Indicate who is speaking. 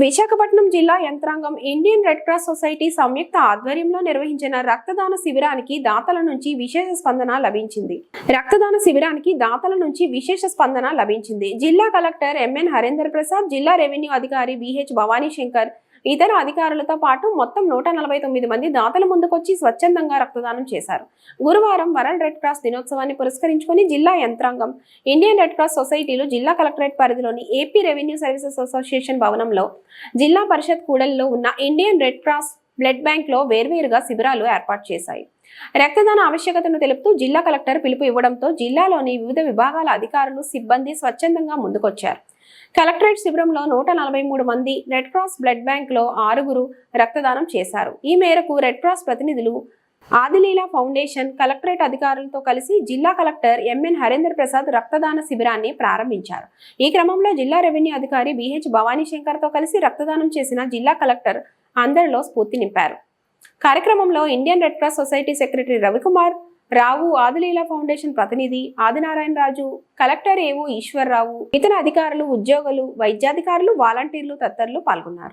Speaker 1: విశాఖపట్నం జిల్లా యంత్రాంగం Indian red cross society సంయుక్త ఆధ్వర్యంలో నిర్వహించిన రక్తదాన శిబిరానికి దాతల నుంచి విశేష స్పందన లభించింది. రక్తదాన శిబిరానికి దాతల నుంచి విశేష స్పందన లభించింది. జిల్లా కలెక్టర్ ఎంఎన్ హరేందర్ ప్రసాద్ జిల్లా రెవెన్యూ అధికారి బిహెచ్ భవానీ శంకర్ ఇతర అధికారులతో పాటు మొత్తం నూట నలభై తొమ్మిది మంది దాతల ముందుకొచ్చి స్వచ్ఛందంగా రక్తదానం చేశారు. గురువారం వరల్డ్ రెడ్ క్రాస్ దినోత్సవాన్ని పురస్కరించుకుని జిల్లా యంత్రాంగం ఇండియన్ రెడ్ క్రాస్ సొసైటీలు జిల్లా కలెక్టరేట్ పరిధిలోని ఏపీ రెవెన్యూ సర్వీసెస్ అసోసియేషన్ భవనంలో జిల్లా పరిషత్ కూడలిలో ఉన్న ఇండియన్ రెడ్ క్రాస్ బ్లడ్ బ్యాంక్లో వేర్వేరుగా శిబిరాలు ఏర్పాటు చేశాయి. రక్తదాన ఆవశ్యకతను తెలుపుతూ జిల్లా కలెక్టర్ పిలుపు ఇవ్వడంతో జిల్లాలోని వివిధ విభాగాల అధికారులు సిబ్బంది స్వచ్ఛందంగా ముందుకొచ్చారు. కలెక్టరేట్ శిబిరంలో నూట నలభై మూడు మంది రెడ్ క్రాస్ బ్లడ్ బ్యాంక్లో ఆరుగురు రక్తదానం చేశారు. ఈ మేరకు రెడ్ క్రాస్ ప్రతినిధులు ఆదిలీలా ఫౌండేషన్ కలెక్టరేట్ అధికారులతో కలిసి జిల్లా కలెక్టర్ ఎంఎన్ హరేంద్ర ప్రసాద్ రక్తదాన శిబిరాన్ని ప్రారంభించారు. ఈ క్రమంలో జిల్లా రెవెన్యూ అధికారి బిహెచ్ భవానీ శంకర్తో కలిసి రక్తదానం చేసిన జిల్లా కలెక్టర్ అందరిలో స్ఫూర్తి నింపారు. కార్యక్రమంలో Indian red cross society secretary Ravikumar Rao Adileela foundation ప్రతినిధి ఆదినారాయణ రాజు కలెక్టర్ ఏవో ఈశ్వర్రావు ఇతర అధికారులు ఉద్యోగులు వైద్యాధికారులు వాలంటీర్లు తదితరులు పాల్గొన్నారు.